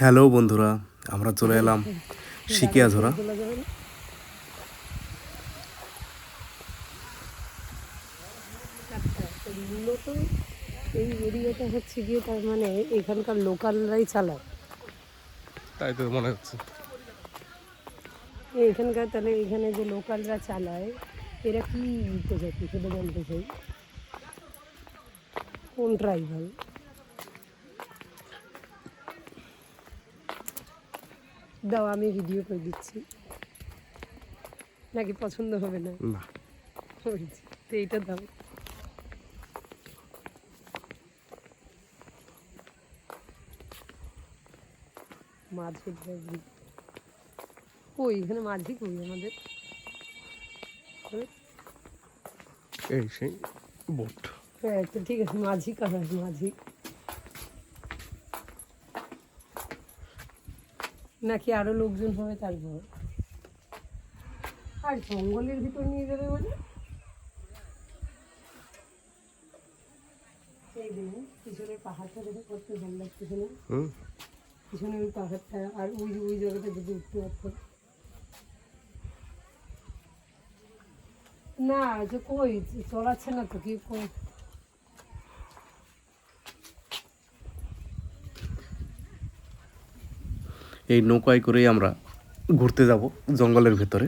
Hello বন্ধুরা আমরা চলে এলাম শিকিয়া ঝোরা। আচ্ছা, তো মূলত এই এরিয়াটা হচ্ছে গিয়ে তার মানে এখানকার লোকালরাই চালায় তাই তো মনে হচ্ছে। এই এখানকার তাহলে এখানে যে লোকালরা চালায় এরা কি উপজাতি সেটা জানতে চাই কোন ট্রাইবাল দাও আমি ভিডিও করে দিচ্ছি। নাকি পছন্দ হবে না? না। হয়েছে তো এইটা দাও। মাঝি কই এখানে মাঝি কই আমাদের? এই সেই বোট। হ্যাঁ তো ঠিক আছে মাঝি কাহার মাঝি। নাকি আরও লোকজন হবে তারপর? আর জঙ্গলের ভিতর নিয়ে যাবে মানে? এই দেখুন পিছনের পাহাড়টা দেখে কত ভালো লাগতেছে না? পিছনে ওই পাহাড়টা আর ওই যে ওই জায়গাটা যদি উঠতে পারতো না যে কই? চলাচ্ছে না তো কি কই? এই নৌকায় করেই আমরা ঘুরতে যাব জঙ্গলের ভেতরে।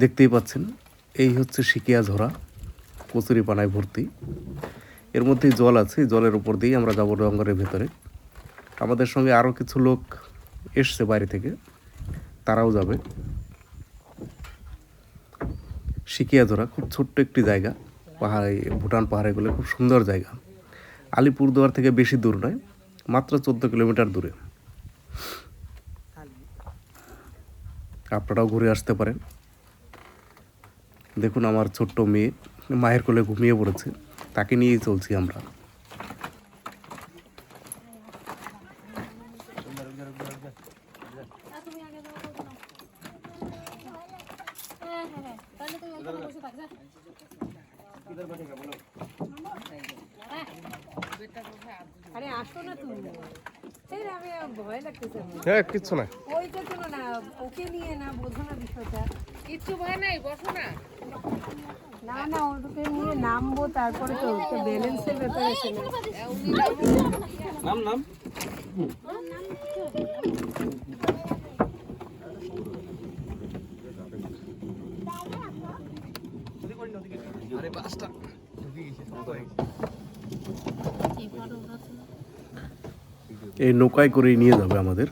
দেখতেই পাচ্ছেন, এই হচ্ছে শিকিয়া ঝোরা কচুরি পানায় ভর্তি। এর মধ্যেই জল আছে, জলের উপর দিয়েই আমরা যাব জঙ্গলের ভেতরে। আমাদের সঙ্গে আরও কিছু লোক এসছে বাইরে থেকে, তারাও যাবে। শিকিয়াঝোরা খুব ছোট্ট একটি জায়গা, পাহাড়ে, ভুটান পাহাড়েগুলো খুব সুন্দর জায়গা। আলিপুরদুয়ার থেকে বেশি দূর নয়, মাত্র চোদ্দ কিলোমিটার দূরে। আপনারাও ঘুরে আসতে পারেন। দেখুন আমার ছোট্ট মেয়ে মায়ের কোলে ঘুমিয়ে পড়েছে। তাকে নিয়েই চলছি আমরা। আরে আসো না তুমি। এই রে, আমি ভয় লাগতেছে আমার। হ্যাঁ কিচ্ছু না ওইটার জন্য না ওকে নিয়ে না বোঝো না বিষয়টা কিচ্ছু ভয় নাই বসো না না না নিয়ে নামবো তারপরে তো একটা ব্যালেন্সের ব্যাপার আছে না এই নৌকায় করেই নিয়ে যাবে আমাদের।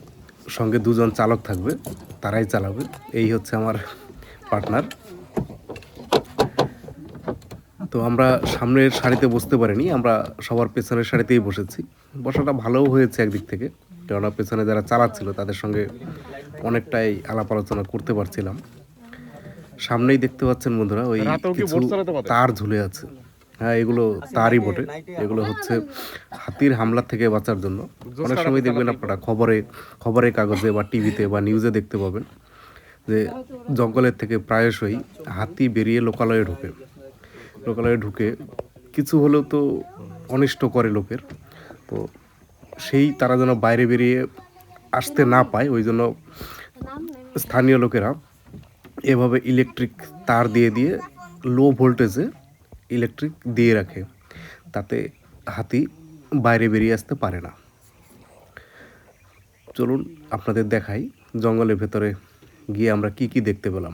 সঙ্গে দুজন চালক থাকবে তারাই চালাবে। এই হচ্ছে আমার পার্টনার তো আমরা সামনের সারিতে বসতে পারিনি আমরা সবার পেছনের সারিতেই বসেছি। বসাটা ভালোও হয়েছে একদিক থেকে কেননা পেছনে যারা চালাচ্ছিল তাদের সঙ্গে অনেকটাই আলাপ আলোচনা করতে পারছিলাম। সামনেই দেখতে পাচ্ছেন বন্ধুরা ওই কিছু? তার ঝুলে আছে। হ্যাঁ এগুলো তারই বটে এগুলো হচ্ছে হাতির হামলা থেকে বাঁচার জন্য। অনেক সময় দেখবেন আপনারা খবরে খবরের কাগজে বা টিভিতে বা নিউজে দেখতে পাবেন যে জঙ্গলের থেকে প্রায়শই হাতি বেরিয়ে লোকালয়ে ঢোকে। লোকালয়ে ঢুকে কিছু হলেও তো অনিষ্ট করে লোকের। তো সেই তারা যেন বাইরে বেরিয়ে আসতে না পায়, ওই জন্য স্থানীয় লোকেরা এভাবে ইলেকট্রিক তার দিয়ে দিয়ে লো ভোল্টেজে ইলেকট্রিক দিয়ে রাখে। তাতে হাতি বাইরে বেরিয়ে আসতে পারে না। চলুন আপনাদের দেখাই জঙ্গলের ভেতরে গিয়ে আমরা কি কি দেখতে পেলাম।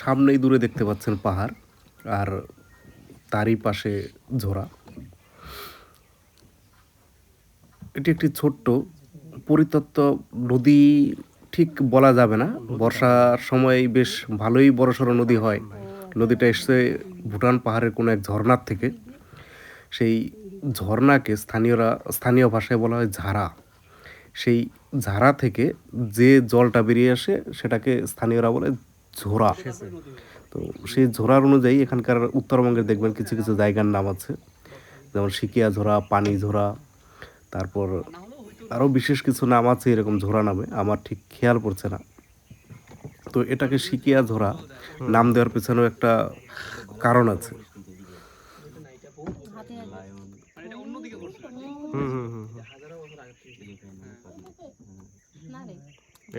সামনেই দূরে দেখতে পাচ্ছেন পাহাড় আর তারই পাশে ঝোড়া। এটি একটি ছোট্ট পরিত্যক্ত নদী, ঠিক বলা যাবে না। বর্ষার সময় বেশ ভালোই বড়সড় নদী হয়। নদীটা এসছে ভুটান পাহাড়ের কোনো এক ঝর্ণার থেকে। সেই ঝর্ণাকে স্থানীয়রা, স্থানীয় ভাষায় বলা হয় ঝাড়া। সেই ঝাড়া থেকে যে জলটা বেরিয়ে আসে সেটাকে স্থানীয়রা বলে ঝোরা তো সেই ঝোরার অনুযায়ী এখানকার উত্তরবঙ্গের দেখবেন কিছু কিছু জায়গার নাম আছে। যেমন শিকিয়া ঝোরা পানি ঝোরা তারপর আরও বিশেষ কিছু নাম আছে এরকম ঝোরা নামে। আমার ঠিক খেয়াল পড়ছে না। তো এটাকে সিকিয়া ধরা নাম দেওয়ার পেছনেও একটা কারণ আছে।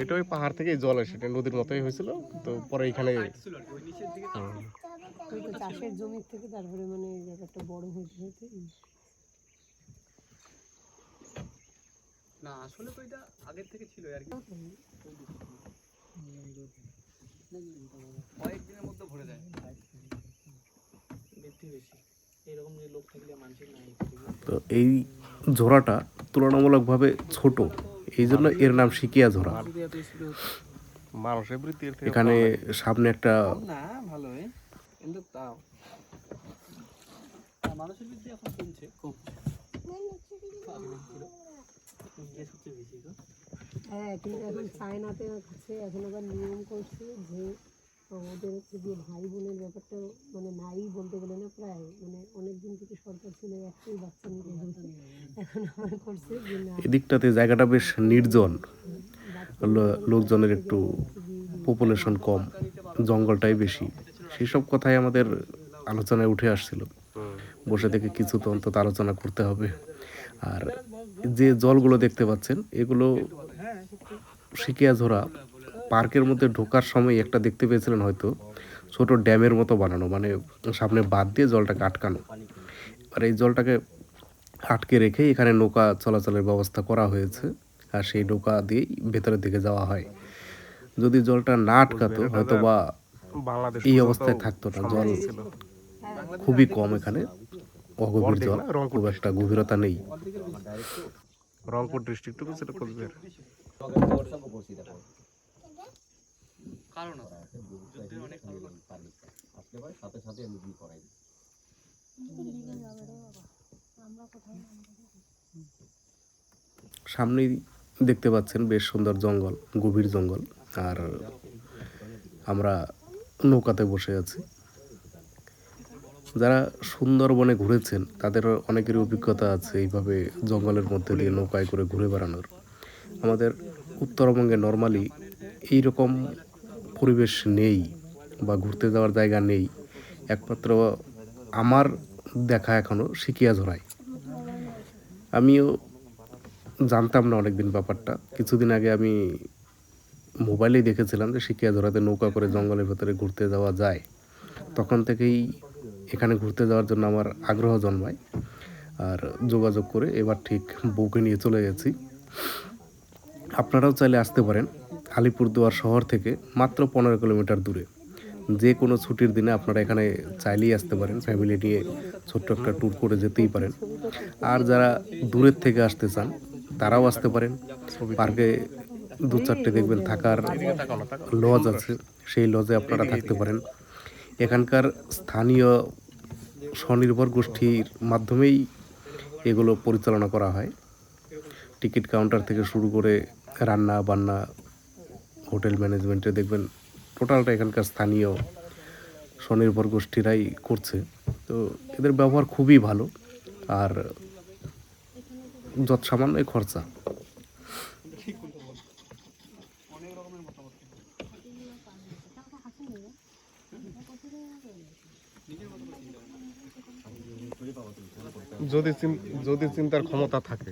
এটা ওই পাহাড় থেকেই জল আসে এটা নদীর মতোই হয়েছিল তো পরে এখানে। চাষের জমির থেকে তারপরে মানে এই জায়গাটা বড় না আসলে তো এটা আগের থেকে ছিল আর কি কয়েকদিনের মধ্যে ভরে যায় তো এই ঝোড়াটা তুলনামূলকভাবে ছোট এই জন্য এর নাম সিকিয়া ঝোড়া এখানে সামনে একটা মানুষের হ্যাঁ কিন্তু এখন চায়নাতে হচ্ছে এখন আবার নিয়ম করছে যে আমাদের ভাই বোনের ব্যাপারটা মানে নাই বলতে গেলে না প্রায় মানে অনেক দিন থেকে সরকার ছিল একটাই বাচ্চা এখন আমার করছে এদিকটাতে জায়গাটা বেশ নির্জন। লোকজনের একটু পপুলেশন কম, জঙ্গলটাই বেশি। সেসব কথাই আমাদের আলোচনায় উঠে আসছিল। বসে থেকে কিছু তো অন্তত আলোচনা করতে হবে। আর যে জলগুলো দেখতে পাচ্ছেন, এগুলো শিকিয়াঝোড়া পার্কের মধ্যে ঢোকার সময় একটা দেখতে পেয়েছিলেন হয়তো ছোট ড্যামের মতো বানানো মানে সামনে বাদ দিয়ে জলটাকে আটকানো। আর এই জলটাকে আটকে রেখে এখানে নৌকা চলাচলের ব্যবস্থা করা হয়েছে আর সেই নৌকা দিয়েই ভেতরের দিকে যাওয়া হয়। যদি জলটা না আটকাতো হয়তো বা এই অবস্থায় থাকতো না। জল। খুবই কম এখানে। অগভীর জল খুব একটা গভীরতা নেই। রংপুর ডিস্ট্রিক্ট ছিল কোচবিহার সামনেই দেখতে পাচ্ছেন বেশ সুন্দর জঙ্গল, গভীর জঙ্গল। আর আমরা নৌকাতে বসে আছি। যারা সুন্দরবনে ঘুরেছেন, তাদের অনেকেরই অভিজ্ঞতা আছে এইভাবে জঙ্গলের মধ্যে দিয়ে নৌকায় করে ঘুরে বেড়ানোর। আমাদের উত্তরবঙ্গে নর্মালি এইরকম পরিবেশ নেই বা ঘুরতে যাওয়ার জায়গা নেই। একমাত্র আমার দেখা এখনও শিকিয়া ঝরায় আমিও জানতাম না অনেকদিন ব্যাপারটা। কিছুদিন আগে আমি মোবাইলেই দেখেছিলাম যে শিকিয়া ধরাতে নৌকা করে জঙ্গলের ভেতরে ঘুরতে যাওয়া যায়। তখন থেকেই এখানে ঘুরতে যাওয়ার জন্য আমার আগ্রহ জন্মায়। আর যোগাযোগ করে এবার ঠিক বউকে নিয়ে চলে গেছি। আপনারাও চাইলে আসতে পারেন আলিপুরদুয়ার শহর থেকে মাত্র পনেরো কিলোমিটার দূরে। যে কোনো ছুটির দিনে আপনারা এখানে চাইলেই আসতে পারেন ফ্যামিলি নিয়ে ছোট্ট একটা ট্যুর করে যেতেই পারেন। আর যারা দূরের থেকে আসতে চান, তারাও আসতে পারেন। পার্কে দু চারটে দেখবেন থাকার লজ আছে, সেই লজে আপনারা থাকতে পারেন। এখানকার স্থানীয় স্বনির্ভর গোষ্ঠীর মাধ্যমেই এগুলো পরিচালনা করা হয়। টিকিট কাউন্টার থেকে শুরু করে রান্না বান্না, হোটেল ম্যানেজমেন্টে দেখবেন টোটালটা এখানকার স্থানীয় স্বনির্ভর গোষ্ঠীরাই করছে। তো এদের ব্যবহার খুবই ভালো আর যত সামান্যই খরচা। যদি যদি চিন্তার ক্ষমতা থাকে।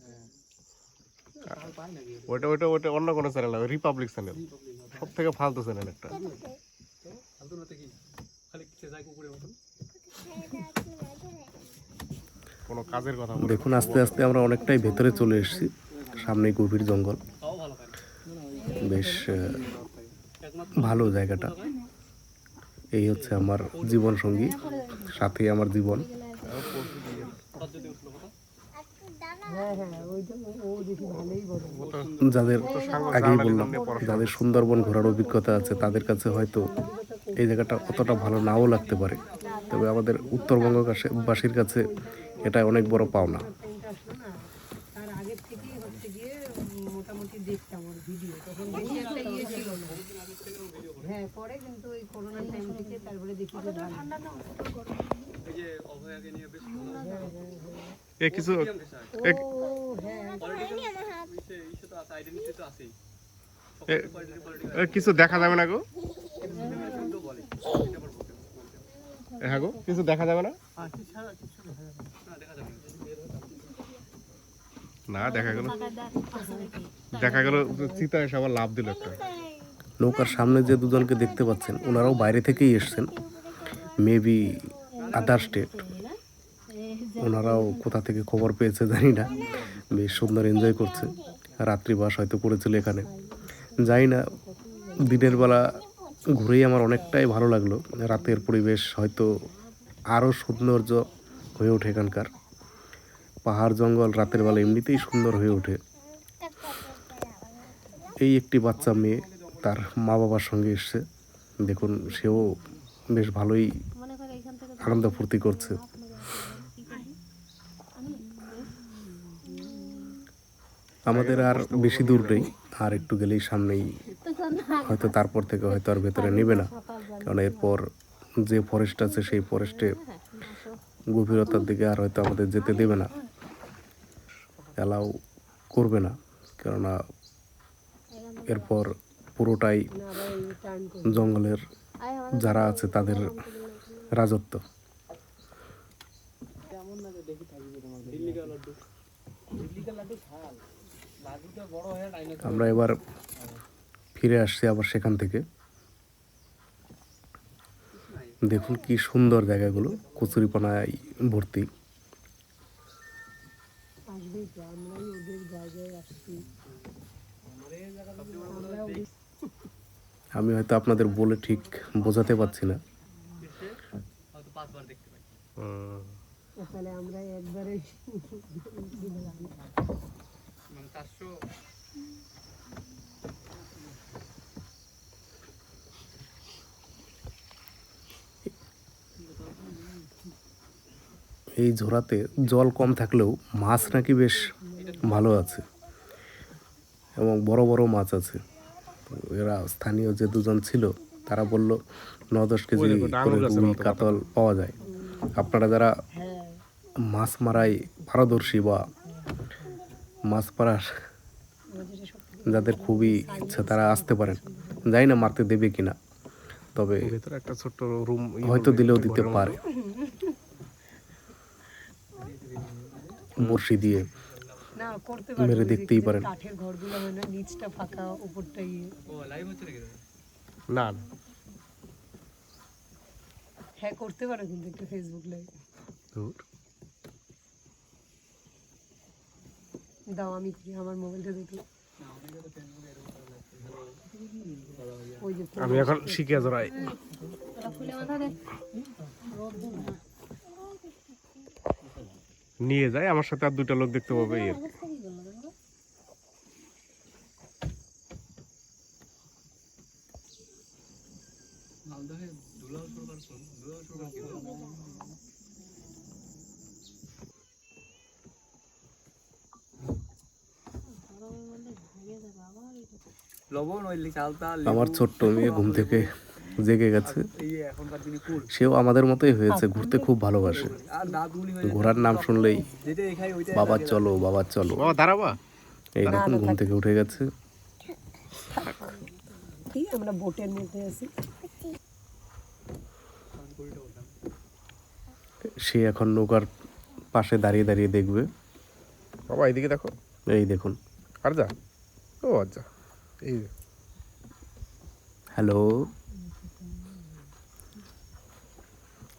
ওইটা ওইটা ওইটা অন্য কোনো চ্যানেল না রিপাবলিক চ্যানেল সব থেকে ফালতু চ্যানেল একটা। কোনো কাজের কথা দেখুন, আস্তে আস্তে আমরা অনেকটাই ভেতরে চলে এসেছি সামনে গভীর জঙ্গল। বেশ ভালো জায়গাটা। এই হচ্ছে আমার জীবন সঙ্গী সাথে আমার জীবন হ্যাঁ হ্যাঁ ওইটা ও দেখি ভালোই বড় যাদের আগেই বললাম যাদের সুন্দরবন ঘোরার অভিজ্ঞতা আছে তাদের কাছে হয়তো এই জায়গাটা অতটা ভালো নাও লাগতে পারে। তবে আমাদের উত্তরবঙ্গবাসীর কাছে এটা অনেক বড় পাওনা। হ্যাঁ পরে কিন্তু ওই করোনার টাইম থেকে তারপরে দেখি যে ভালো এই যে অভয়াকে নিয়ে বেশ এ কিছু ও হ্যাঁ ইসে ইসে তো আছে আইডেন্টিটি তো আছেই। কিছু দেখা যাবে না গো? এ, হ্যাঁ গো কিছু দেখা যাবে না? না। দেখা যাবে না। না দেখা গেল। দেখা গেল চিতা এসে আবার লাভ দিল একটা। নৌকার সামনে যে দুজনকে দেখতে পাচ্ছেন ওনারাও বাইরে থেকেই এসছেন। মেবি আদার স্টেট ওনারাও কোথা থেকে খবর পেয়েছে জানি না। বেশ সুন্দর এনজয় করছে। রাত্রিবাস হয়তো করেছিল এখানে। যাই না, দিনের বেলা ঘুরেই আমার অনেকটাই ভালো লাগল। রাতের পরিবেশ হয়তো আরও সৌন্দর্য হয়ে ওঠে এখানকার। পাহাড় জঙ্গল রাতের বেলা এমনিতেই সুন্দর হয়ে ওঠে। এই একটি বাচ্চা মেয়ে তার মা বাবার সঙ্গে এসছে। দেখুন, সেও বেশ ভালোই আনন্দ ফুর্তি করছে। আমাদের আর বেশি দূর নেই, আর একটু গেলেই সামনেই হয়তো তারপর থেকে হয়তো আর ভেতরে নেবে না। কারণ এরপর যে ফরেস্ট আছে, সেই ফরেস্টে গভীরতার দিকে আর হয়তো আমাদের যেতে দেবে না। অ্যালাউ করবে না। কেননা এরপর পুরোটাই জঙ্গলের যারা আছে, তাদের রাজত্ব। আমরা এবার ফিরে আসছি আবার সেখান থেকে। দেখুন কি সুন্দর জায়গাগুলো কচুরিপানায় ভর্তি। আমি হয়তো আপনাদের বলে ঠিক বোঝাতে পারছি না। হয়তো পাঁচবার দেখতে পাই তাহলে আমরা একবারে চারশো এই ঝোড়াতে জল কম থাকলেও মাছ নাকি বেশ ভালো আছে এবং বড় বড় মাছ আছে। এরা স্থানীয় যে দুজন ছিল তারা বলল ন দশ কেজি রুই কাতল পাওয়া যায়। আপনারা যারা হ্যাঁ। মাছ মারাই পারদর্শী বা মাছ সব যাদের খুবই ইচ্ছা তারা আসতে পারেন। জানি না মারতে দেবে কিনা তবে একটা ছোট্ট রুম হয়তো দিলেও দিতে পারে। বড়শি দিয়ে মেরে দেখতেই পারেন। কাঠের ঘরগুলো হয় না নিচটা ফাঁকা উপরটা ইয়ে। ও লাইভ হচ্ছে নাকি না না। হ্যাঁ করতে পারো কিন্তু একটু ফেসবুক লাইভ দাও আমি কি আমার মোবাইলটা দেখি। আমি এখন শিখে জড়াই নিয়ে যাই আমার সাথে আর দুটা লোক দেখতে পাবে। ইয়ে আর কি। মালদহে দুলাল সরকার শোন দুলাল সরকার কি লবণ ওই চালতা আমার ছোট্ট মেয়ে ঘুম থেকে জেগে গেছে। সেও আমাদের মতোই হয়েছে ঘুরতে খুব ভালোবাসে। ঘোরার নাম শুনলেই বাবা চলো বাবা চলো। এই দেখুন ঘুম থেকে উঠে গেছে। আমরা বোটের মধ্যে আছি। সে এখন নৌকার পাশে দাঁড়িয়ে দাঁড়িয়ে দেখবে। বাবা এইদিকে দেখো। এই দেখুন। আর যা। ও আচ্ছা। এই হ্যালো।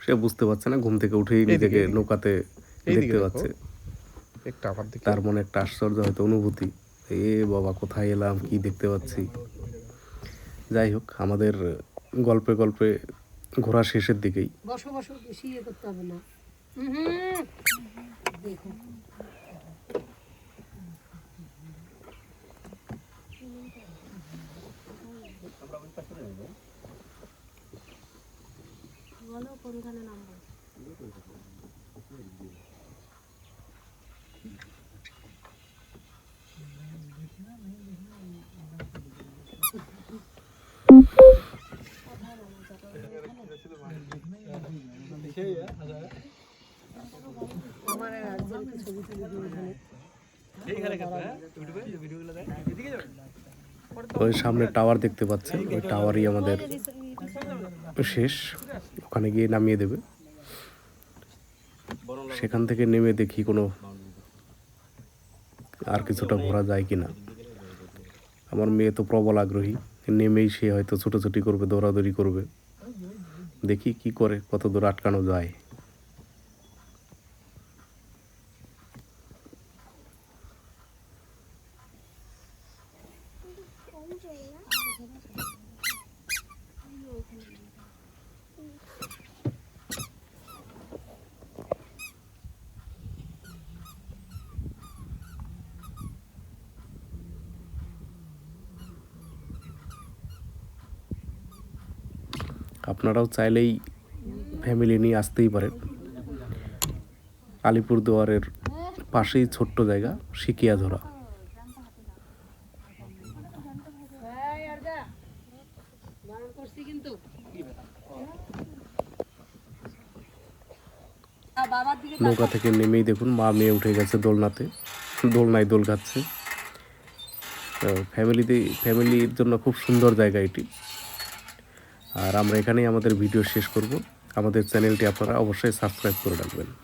সে বুঝতে পারছে না ঘুম থেকে উঠেই নিজেকে নৌকাতে দেখতে পাচ্ছে। তার মনে একটা আশ্চর্য হয়তো অনুভূতি। এ বাবা কোথায় এলাম কি দেখতে পাচ্ছি? যাই হোক আমাদের গল্পে গল্পে ঘোরা শেষের দিকেই। বসো বসো বেশি ইয়ে করতে হবে না। দেখো। বলো কোনখানে এখানে ওই সামনে টাওয়ার দেখতে পাচ্ছেন ওই টাওয়ারই আমাদের শেষ। ওখানে গিয়ে নামিয়ে দেবে। সেখান থেকে নেমে দেখি কোনো আর কিছুটা ঘোরা যায় কি না আমার মেয়ে তো প্রবল আগ্রহী, নেমেই সে হয়তো ছোটাছুটি করবে, দৌড়াদৌড়ি করবে। দেখি কি করে কত দূর আটকানো যায়। আপনারাও চাইলেই ফ্যামিলি নিয়ে আসতেই পারেন। আলিপুরদুয়ারের পাশেই ছোট্ট জায়গা বাবার দিকে নৌকা থেকে নেমেই দেখুন, মা মেয়ে উঠে গেছে দোলনাতে। দোলনায় দোল খাচ্ছে ফ্যামিলিতে ফ্যামিলির জন্য খুব সুন্দর জায়গা এটি। আর আমরা এখানেই আমাদের ভিডিও শেষ করব। আমাদের চ্যানেলটি আপনারা অবশ্যই সাবস্ক্রাইব করে রাখবেন।